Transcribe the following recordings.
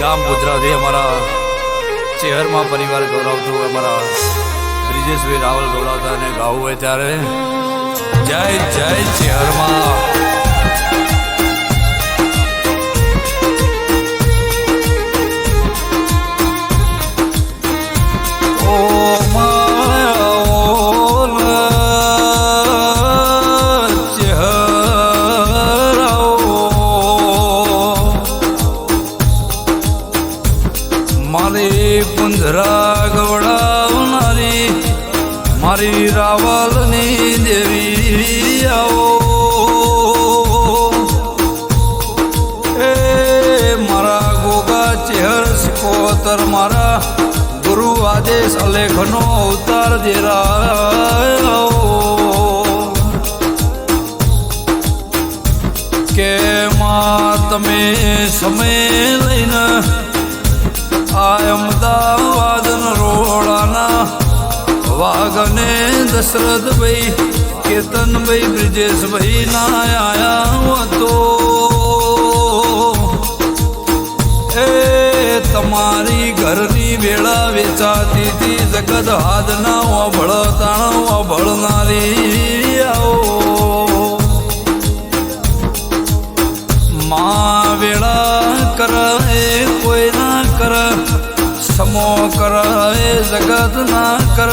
ગામ ગુજરાતી અમારા ચેહરમાં પરિવાર ગૌરવતું અમારા બ્રિજેશભાઈ રાવલ ગૌરવતા અને ગાવું હોય ત્યારે જય જય ચેહરમાં. આદેશ અલેખનો અવતાર દેરા કે માં તમે સમય લઈને આ અમદાવાદ રોડાના વાઘને દશરથભાઈ, કેતનભાઈ, બ્રિજેશભાઈ ના આયા હતો. તમારી ઘરની વેળા વેચાતી તી. જગત હાથ ના ઓભળ તાણ ઓભળનારી આવો. માં વેળા કર એ કોઈ ના કર, સમો કર એ જગત ના કર,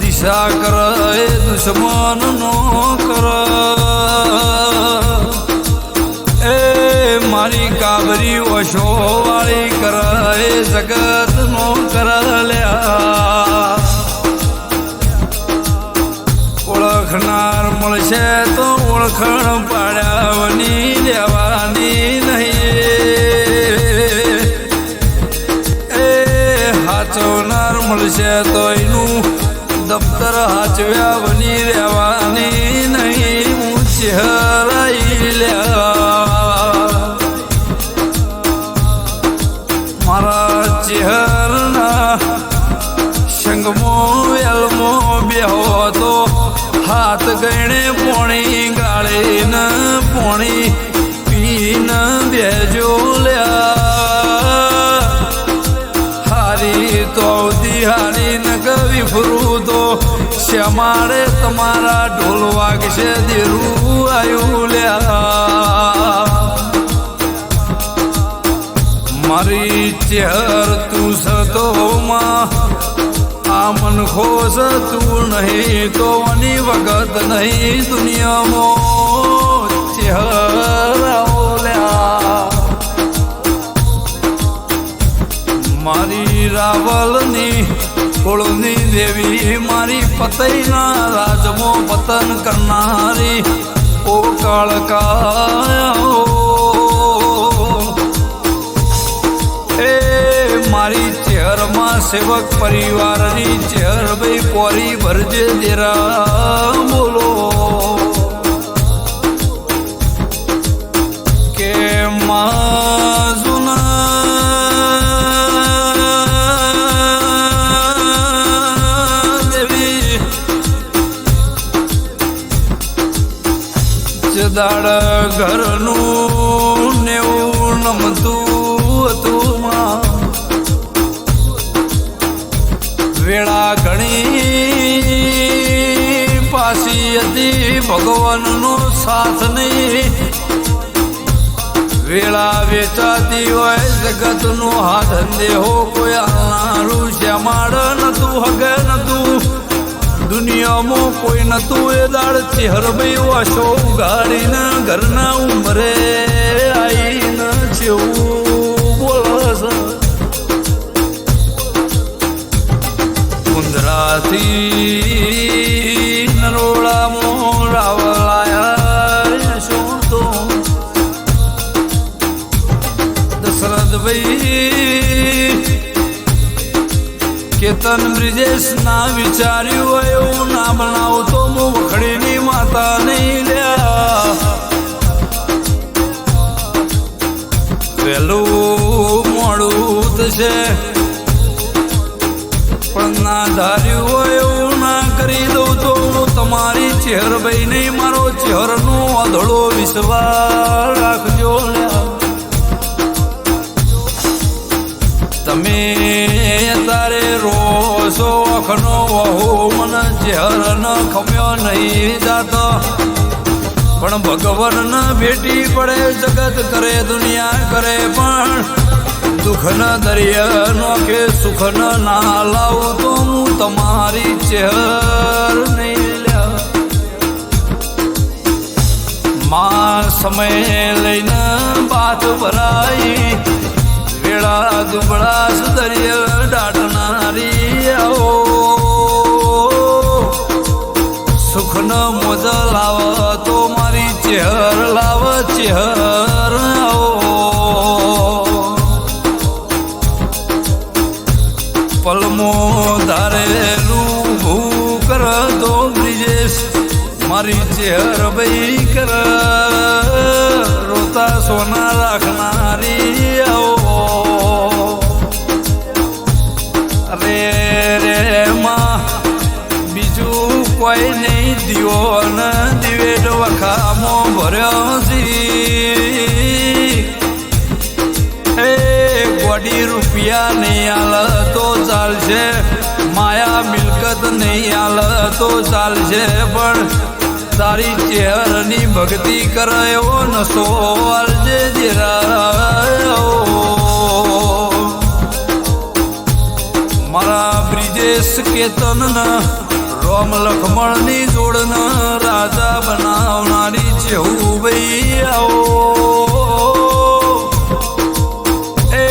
દિશા કર એ દુશ્મન નો કર. એ મારી કાબરી ઓશો જગત નો કરલ્યા ઓળખનાર મળશે તો ઓળખણ પાડ્યાની દેવાની નહીં એ હાચવનાર મળશે તો એનું દફતર હાચવ્યા બની રહેવાની બેજો લ્યા હારી તો હારી ન કવિ ફરું તો શ્યામાળે તમારા ઢોલ વાગશે દેરું આયું લ્યા મારી ચહેર તું સતો માં આ મન ખોશ તું નહીં તો વખત નહીં દુનિયામાં ચહેરા મારી રાવલની, કોળની દેવી મારી પતઈના રાજમો પતન કરનારી. ઓ કાળકા એ મારી ચહેરમાં સેવક પરિવારની ચહેર ભાઈ પોરી ભરજે દેરા બોલો. કે માં જદાડ ઘરનું નેવું નમતું હતું વેળા ઘણી પાસી હતી ભગવાનનો સાથ નહીં. વેળા વેચાતી હોય જગતનો હાથ દેહો કોઈ હાલનારું શ્યામાળ નતું, હગે નતું. દુનિયામાં કોઈ નતું એ દાળ. ચહેર ભાઈ વાશો ઉગાડીને ઘરના ઉમરે આઈને જેવું બોલસ કુંદરાથી કેતન બ્રિજેશ ના વિચાર્યું હોય એવું ના બનાવ તો હું માતા નહીં લ્યા. પેલું મોડું થશે. પણ ના ધાર્યું હોય એવું ના કરી દઉં તો હું તમારી ચહેર ભાઈ નહીં મારો ચહેરનો અધળો વિશ્વાસ રાખજો લ્યા. ચહેર ન ખમ્યો નહીં જાતો. પણ ભગવાન ન ભેટી પડે, જગત કરે, દુનિયા કરે, પણ દુઃખ ન દરિયા નો કે સુખ ન ના લાવું તો હું તમારી ચહેર નહીં માં સમય લઈને બાત ભરાઈ, વેળા દુબળા મારી ચહેર ભાઈ કર. રોતા સોના રાખનારી આવો. રે રે, માં, બીજું કોઈ નહીં, દીવો ન દિવેડ વખામો ભર્યો છી એ, ગોડી રૂપિયા નહીં આલ તો ચાલશે. માયા મિલકત નહીં આલ તો ચાલશે. પણ તારી ચહેરની ભક્તિ કરાયો નસો નશો આલજે મારા બ્રિજેશ કેતન રોમ લખમણની જોડના રાજા બનાવનારી જેવું ભૈયાઓ એ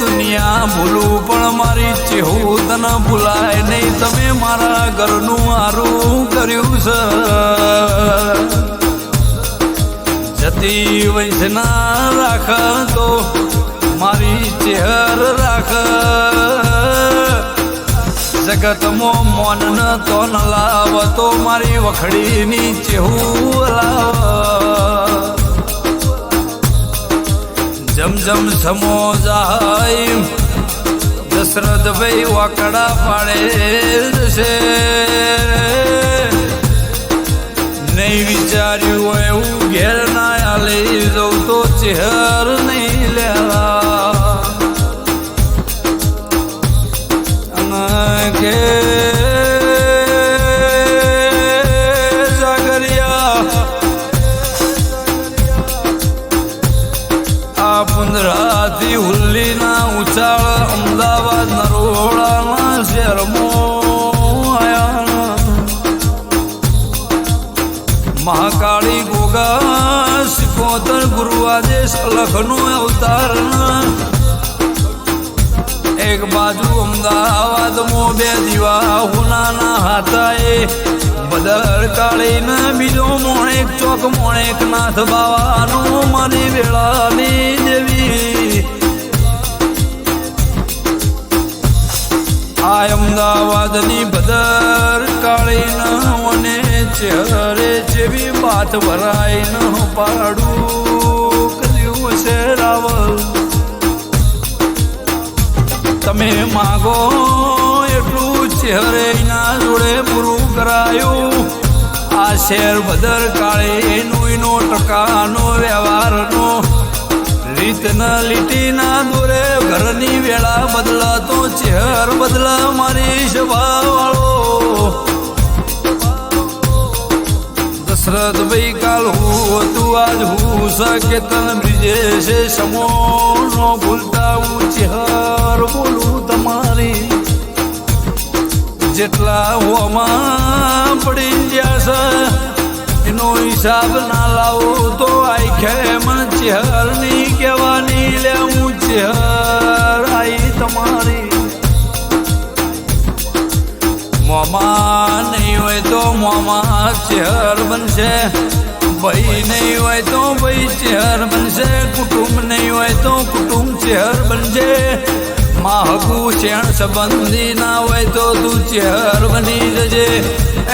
દુનિયા ભૂલું પણ મારી ચેહું તને ભૂલાય. મારા ઘરનું મારું કર્યું છે. જતી વૈસના રાખ તો મારી ચહેર રાખ. જગતમો મોન ન તો ન લાવ તો મારી વખડીની ચેહું લાવ. જમ જમ સમો જાય દશરથ ભાઈ વાકડા પાડે છે. નહીં વિચાર્યું હોય એવું ઘેર ના આલે જવું તો ચહેર મહાકાળી ગોગા સિકોતર ગુરુ આજે લખનો અવતાર. એક બાજુ અમદાવાદમાં બે દીવા હુનાના હાથાએ. બદર કાળીને બીજો મોણેક, ચોક મોણેક નાથ બાવાનો મારી વેળાની દેવી. આ અમદાવાદની બદર કાળીના ચહેરે જેવી વાત ભરાય ન પાડું. કર્યું છે રાવલ. તમે માગો એટલું ચહેરે ના જોડે પૂરું કરાયું. આ શેર બદર કાળે એનું ટકાનો વ્યવહારનો. રીતના લીટીના લીટી દોરે ઘરની વેળા બદલાતો ચહેર બદલા મારી સ્વભાવ વાળો દશરથ ભાઈ કાલ હું હતું, આજ હું શકે તન બીજે છે સમો નો ભૂલતા હું ચહેર બોલું તમારી. જેટલા હોમાં પડી ગયા છે, એનો હિસાબ ના લાવો તો આખે મન ચહેરની કહેવાની લે હું ચહેર આઈ તમારી. મોમાં નહીં હોય તો મોમાં ચહેર બનશે. ભાઈ નહીં હોય તો ભાઈ ચહેર બનશે. કુટુંબ નહીં હોય તો કુટુંબ ચહેર બનશે. માહકુ શેણ સંબંધી ના હોય તો તું ચહેર બની જજે.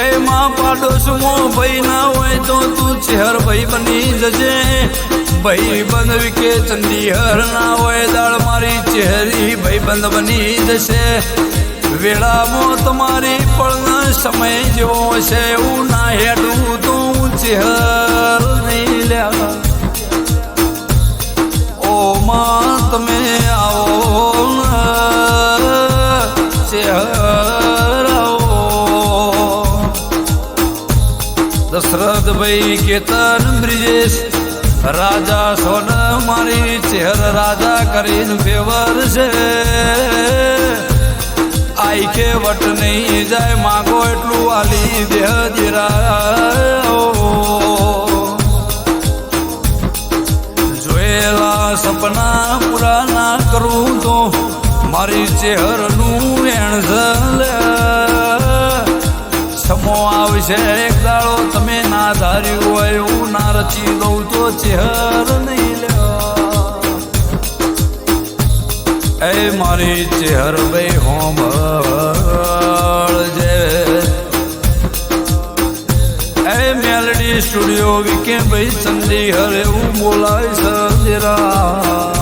એ માં પાડોશમો ભાઈ ના હોય તો તું ચહેર ભાઈ બની જજે. ભાઈ બંધ વિકે ચંદીહર ના હોય દાળ મારી ચહેરી ભાઈ બંધ બની જશે. વેળામાં તમારી પણ સમય જેવો છે, એવું ના હેડું તું ચહેર નહીં લ્યા ઓ માં, તમે આવો ને, ચહેર આવો. ભાઈ કેતન બ્રિજેશ, રાજા સોન મારી ચેહર રાજા કરીને ફેવર છે. આઈ કે વટ નહીં જાય, માગો એટલું આલી દેહ દીરા જોયેલા સપના પૂરા ના કરું તો મારી ચેહરનું એણ ઝલે. સમો આવશે એક દાડો, તમે ના ધાર્યું હોય હું ના રચી દઉં તો ચેહર એ મારી ચેહર ભાઈ હોમ એ મેલડી સ્ટુડિયો વિકે ભાઈ સંધી હરે હું બોલાય સંજરા.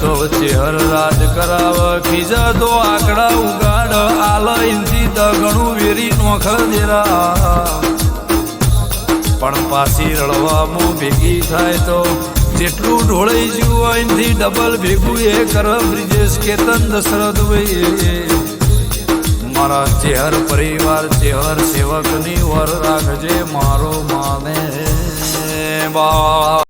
તો ચેહર રાજ કરાવ ખીજતો આકડા ઉગાડ આલ ઇન્દી દગણું વેરી નોખ દેરા. પણ પાછી રળવામાં ભેગી થાય તો જેટલું ઢોળાઈ જ્યું અહીંથી ડબલ ભેગું એ કર બ્રિજેશ કેતન દશરથ ભાઈ મારા ચેહર પરિવાર ચેહર સેવકની વર રાખજે મારો માને. બા